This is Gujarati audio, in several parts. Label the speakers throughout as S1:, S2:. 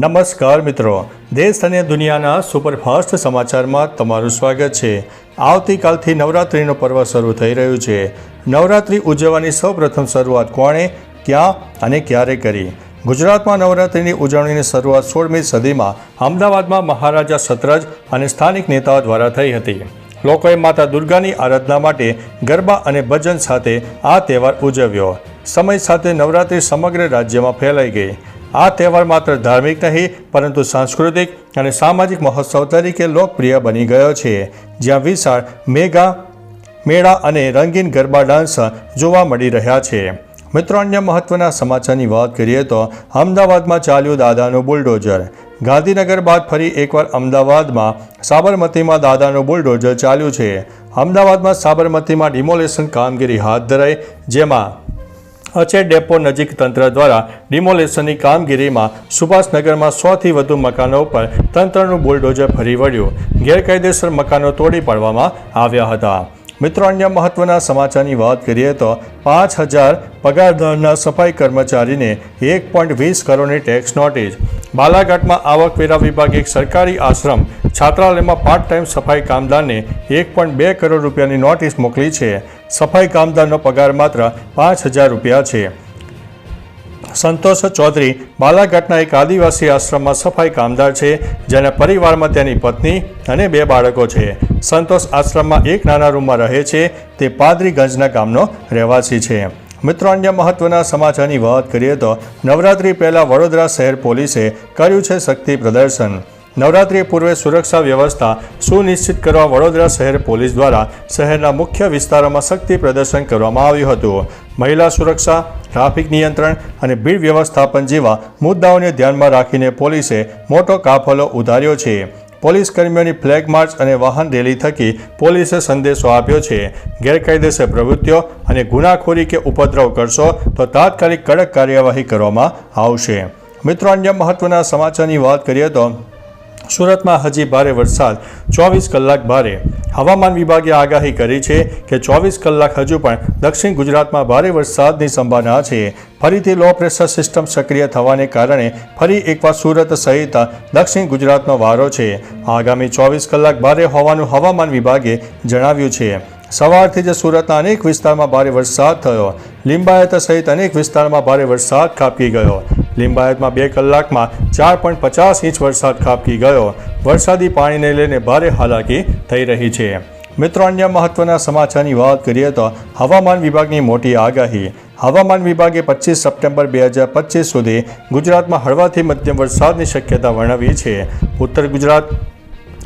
S1: નમસ્કાર મિત્રો. દેશ અને દુનિયાના સુપરફાસ્ટ સમાચારમાં તમારું સ્વાગત છે. આવતીકાલથી નવરાત્રિનો પર્વ શરૂ થઈ રહ્યું છે. નવરાત્રિ ઉજવવાની સૌપ્રથમ શરૂઆત કોણે, ક્યાં અને ક્યારે કરી? ગુજરાતમાં નવરાત્રિની ઉજવણીની શરૂઆત સોળમી સદીમાં અમદાવાદમાં મહારાજા સતરજ અને સ્થાનિક નેતાઓ દ્વારા થઈ હતી. લોકોએ માતા દુર્ગાની આરાધના માટે ગરબા અને ભજન સાથે આ તહેવાર ઉજવ્યો. સમય સાથે નવરાત્રિ સમગ્ર રાજ્યમાં ફેલાઈ ગઈ. આ તહેવાર માત્ર ધાર્મિક નહીં, પરંતુ સાંસ્કૃતિક અને સામાજિક મહોત્સવ તરીકે લોકપ્રિય બની ગયો છે. જ્યાં વિશાળ મેગા, મેળા અને રંગીન ગરબા ડાન્સ જોવા મળી રહ્યા છે. મિત્રો, અન્ય મહત્વના સમાચારની વાત કરીએ તો અમદાવાદમાં ચાલ્યું દાદાનું બુલડોઝર. ગાંધીનગર બાદ ફરી એકવાર અમદાવાદમાં સાબરમતીમાં દાદાનું બુલડોઝર ચાલ્યું છે. અમદાવાદમાં સાબરમતીમાં ડિમોલેશન કામગીરી હાથ ધરાઈ, જેમાં અચેર ડેપો નજીક તંત્ર દ્વારા ડિમોલેશનની કામગીરીમાં સુભાષનગરમાં સોથી વધુ મકાનો ઉપર તંત્રનું બુલડોઝર ફરી વળ્યું. ગેરકાયદેસર મકાનો તોડી પાડવામાં આવ્યા હતા. મિત્રો, અન્ય મહત્વના સમાચારની વાત કરીએ તો પાંચ હજાર પગારદારના સફાઈ કર્મચારીને એક પોઈન્ટ વીસ કરોડની ટેક્સ નોટિસ. બાલાઘાટમાં આવકવેરા વિભાગે એક સરકારી આશ્રમ છાત્રાલયમાં પાર્ટ ટાઈમ સફાઈ કામદારને એક પોઈન્ટ બે કરોડ રૂપિયાની નોટિસ મોકલી છે. સફાઈ કામદારનો પગાર માત્ર પાંચ હજાર રૂપિયા છે. સંતોષ ચૌધરી બાલાઘાટના એક આદિવાસી આશ્રમમાં સફાઈ કામદાર છે, જેના પરિવારમાં તેની પત્ની અને બે બાળકો છે. સંતોષ આશ્રમમાં એક નાના રૂમમાં રહે છે, તે પાદરીગંજના ગામનો રહેવાસી છે. મિત્રો, અન્ય મહત્વના સમાચારની વાત કરીએ તો નવરાત્રી પહેલાં વડોદરા શહેર પોલીસે કર્યું છે શક્તિ પ્રદર્શન. નવરાત્રિ પૂર્વે સુરક્ષા વ્યવસ્થા સુનિશ્ચિત કરવા વડોદરા શહેર પોલીસ દ્વારા શહેરના મુખ્ય વિસ્તારોમાં શક્તિ પ્રદર્શન કરવામાં આવ્યું હતું. મહિલા સુરક્ષા ટ્રાફિક નિયંત્રણ અને ભીડ વ્યવસ્થાપન જેવા મુદ્દાઓને ધ્યાનમાં રાખીને પોલીસે મોટો કાફલો ઉતાર્યો છે. પોલીસ કર્મીઓની ફ્લેગ માર્ચ અને વાહન રેલી થકી પોલીસે સંદેશો આપ્યો છે. ગેરકાયદેસર પ્રવૃત્તિઓ અને ગુનાખોરી કે ઉપદ્રવ કરશો તો તાત્કાલિક કડક કાર્યવાહી કરવામાં આવશે. મિત્રો, અન્ય મહત્વના સમાચારની વાત કરીએ તો સુરતમાં હજી ભારે વરસાદ. ચોવીસ કલાક ભારે. હવામાન વિભાગે આગાહી કરી છે કે ચોવીસ કલાક હજુ પણ દક્ષિણ ગુજરાતમાં ભારે વરસાદની સંભાવના છે. ફરીથી લો પ્રેશર સિસ્ટમ સક્રિય થવાને કારણે ફરી એકવાર સુરત સહિત દક્ષિણ ગુજરાતનો વારો છે. આગામી ચોવીસ કલાક ભારે હોવાનું હવામાન વિભાગે જણાવ્યું છે. સવારથી જ સુરતના અનેક વિસ્તારમાં ભારે વરસાદ થયો. લિંબાયત સહિત અનેક વિસ્તારમાં ભારે વરસાદ ખાબકી ગયો. લિંબાયતમાં બે કલાકમાં ચાર પોઈન્ટ પચાસ ઇંચ વરસાદ ખાબકી ગયો. વરસાદી પાણીને લઈને ભારે હાલાકી થઈ રહી છે. મિત્રો, અન્ય મહત્વના સમાચારની વાત કરીએ તો હવામાન વિભાગની મોટી આગાહી. હવામાન વિભાગે પચીસ સપ્ટેમ્બર બે હજાર પચીસ સુધી ગુજરાતમાં હળવાથી મધ્યમ વરસાદની શક્યતા વર્ણવી છે. ઉત્તર ગુજરાત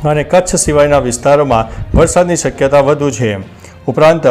S1: અને કચ્છ સિવાયના વિસ્તારોમાં વરસાદની શક્યતા વધુ છે. ઉપરાંત,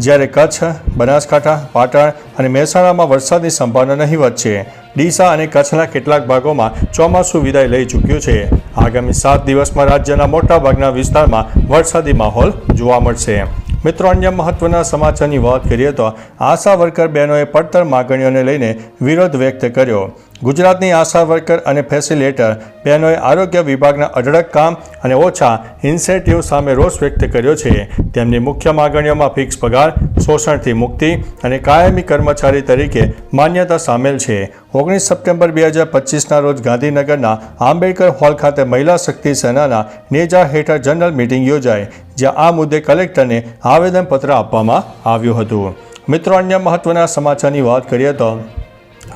S1: જ્યારે કચ્છ, બનાસકાંઠા, પાટણ અને મહેસાણામાં વરસાદની સંભાવના નહીવત છે. ડીસા અને કચ્છના કેટલાક ભાગોમાં ચોમાસું વિદાય લઈ ચૂક્યું છે. આગામી સાત દિવસમાં રાજ્યના મોટાભાગના વિસ્તારમાં વરસાદી માહોલ જોવા મળશે. મિત્રો, અન્ય મહત્વના સમાચારની વાત કરીએ તો આશા વર્કર બહેનોએ પડતર માગણીઓને લઈને વિરોધ વ્યક્ત કર્યો. ગુજરાતની આશા વર્કર અને ફેસિલેટર બહેનોએ આરોગ્ય વિભાગના અઢળક કામ અને ઓછા ઇન્સેન્ટિવ સામે રોષ વ્યક્ત કર્યો છે. તેમની મુખ્ય માગણીઓમાં ફિક્સ પગાર, શોષણથી મુક્તિ અને કાયમી કર્મચારી તરીકે માન્યતા સામેલ છે. ઓગણીસ સપ્ટેમ્બર બે હજાર પચીસના રોજ ગાંધીનગરના આંબેડકર હોલ ખાતે મહિલા શક્તિ સેનાના નેજા હેઠળ જનરલ મિટિંગ યોજાઈ, જ્યાં આ મુદ્દે કલેક્ટરને આવેદનપત્ર આપવામાં આવ્યું હતું. મિત્રો, અન્ય મહત્વના સમાચારની વાત કરીએ તો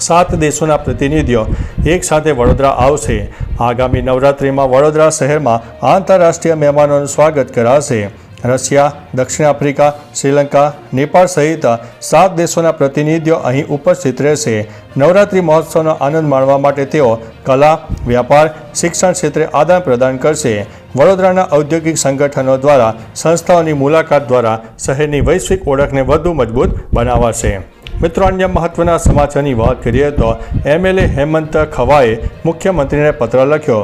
S1: સાત દેશોના પ્રતિનિધિઓ એકસાથે વડોદરા આવશે. આગામી નવરાત્રિમાં વડોદરા શહેરમાં આંતરરાષ્ટ્રીય મહેમાનોનું સ્વાગત કરાશે. રશિયા, દક્ષિણ આફ્રિકા, શ્રીલંકા, નેપાળ સહિત સાત દેશોના પ્રતિનિધિઓ અહીં ઉપસ્થિત રહેશે. નવરાત્રિ મહોત્સવનો આનંદ માણવા માટે તેઓ કલા, વ્યાપાર, શિક્ષણ ક્ષેત્રે આદાન પ્રદાન કરશે. વડોદરાના ઔદ્યોગિક સંગઠનો દ્વારા સંસ્થાઓની મુલાકાત દ્વારા શહેરની વૈશ્વિક ઓળખને વધુ મજબૂત બનાવાશે. મિત્રો, અન્ય મહત્વના સમાચારની વાત કરીએ તો એમએલએ હેમંત ખવાએ મુખ્યમંત્રીને પત્ર લખ્યો.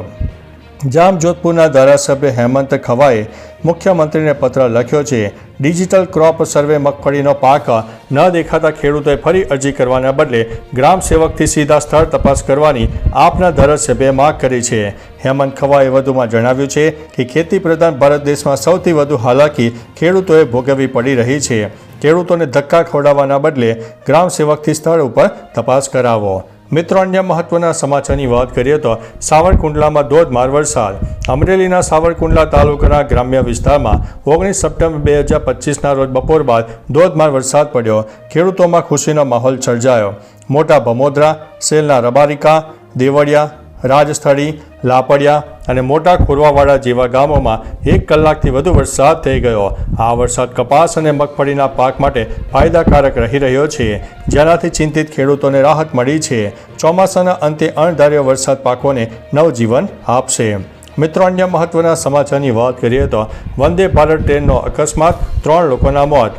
S1: જામજોધપુરના ધારાસભ્ય હેમંત ખવાએ મુખ્યમંત્રીને પત્ર લખ્યો છે, ડિજિટલ ક્રોપ સર્વે મગફળીનો પાક ન દેખાતા ખેડૂતોએ ફરી અરજી કરવાના બદલે ગ્રામ સેવકથી સીધા સ્થળ તપાસ કરવાની આપના ધારાસભ્યએ માંગ કરી છે. હેમંત ખવાએ વધુમાં જણાવ્યું છે કે ખેતી પ્રધાન ભારત દેશમાં સૌથી વધુ હાલાકી ખેડૂતોએ ભોગવવી પડી રહી છે. ખેડૂતોને ધક્કા ખવડાવવાના બદલે ગ્રામ સેવકથી સ્થળ ઉપર તપાસ કરાવો. મિત્રો, અન્ય મહત્વના સમાચારની વાત કરીએ તો સાવરકુંડલામાં ધોધમાર વરસાદ. અમરેલીના સાવરકુંડલા તાલુકાના ગ્રામ્ય વિસ્તારમાં ઓગણીસ સપ્ટેમ્બર બે હજાર પચીસના રોજ બપોર બાદ ધોધમાર વરસાદ પડ્યો. ખેડૂતોમાં ખુશીનો માહોલ સર્જાયો. મોટા ભમોદરા, સેલના રબારિકા, દેવળિયા રાજસ્થળી, લાપડિયા અને મોટા ખોરવાવાડા જેવા ગામોમાં એક કલાકથી વધુ વરસાદ થઈ ગયો. આ વરસાદ કપાસ અને મગફળીના પાક માટે ફાયદાકારક રહી રહ્યો છે. જેનાથી ચિંતિત ખેડૂતોને રાહત મળી છે. ચોમાસાના અંતે અણધાર્યો વરસાદ પાકોને નવજીવન આપશે. મિત્રો, અન્ય મહત્વના સમાચારની વાત કરીએ તો વંદે ભારત ટ્રેનનો અકસ્માત, ત્રણ લોકોના મોત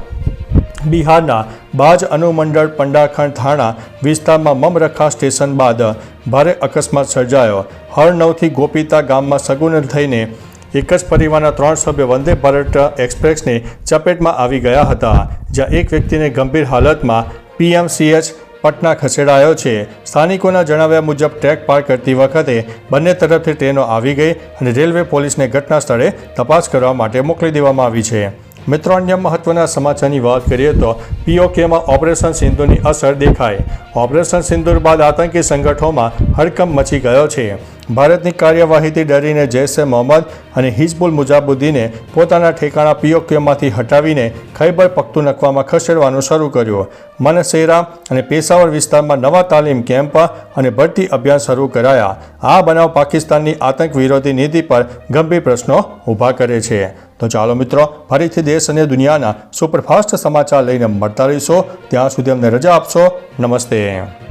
S1: બિહારના બાજ અનુમંડળ પંડાખંડ થાણા વિસ્તારમાં મમરખા સ્ટેશન બાદ ભારે અકસ્માત સર્જાયો. હરનવથી ગોપીતા ગામમાં સગુન થઈને એક જ પરિવારના ત્રણ સભ્ય વંદે ભારત એક્સપ્રેસની ચપેટમાં આવી ગયા હતા, જ્યાં એક વ્યક્તિને ગંભીર હાલતમાં પીએમસીએચ પટના ખસેડાયો છે. સ્થાનિકોના જણાવ્યા મુજબ, ટ્રેક પાર કરતી વખતે બંને તરફથી ટ્રેનો આવી ગઈ અને રેલવે પોલીસને ઘટના સ્થળે તપાસ કરવા માટે મોકલી દેવામાં આવી છે. મિત્રો, અન્ય મહત્વના સમાચારની વાત કરીએ તો પીઓકેમાં ઓપરેશન સિંધુની અસર દેખાય ઓપરેશન સિંધુર બાદ આતંકી સંગઠનોમાં હડકંપ મચી ગયો છે. ભારતની કાર્યવાહીથી ડરીને જૈશ એ મોહમ્મદ અને હિઝબુલ મુજાબુદ્દીને પોતાના ઠેકાણા પીઓકેમાંથી હટાવીને ખૈબર પખ્તુનખવામાં ખસેડવાનું શરૂ કર્યું. મનસેરા અને પેશાવર વિસ્તારમાં નવા તાલીમ કેમ્પ અને ભરતી અભિયાન શરૂ કરાયા. આ બનાવ પાકિસ્તાનની આતંક વિરોધી નીતિ પર ગંભીર પ્રશ્નો ઊભા કરે છે. તો ચાલો મિત્રો, ફરીથી દેશ અને દુનિયાના સુપરફાસ્ટ સમાચાર લઈને મળતા રહીશો. ત્યાં સુધી અમને રજા આપશો. નમસ્તે.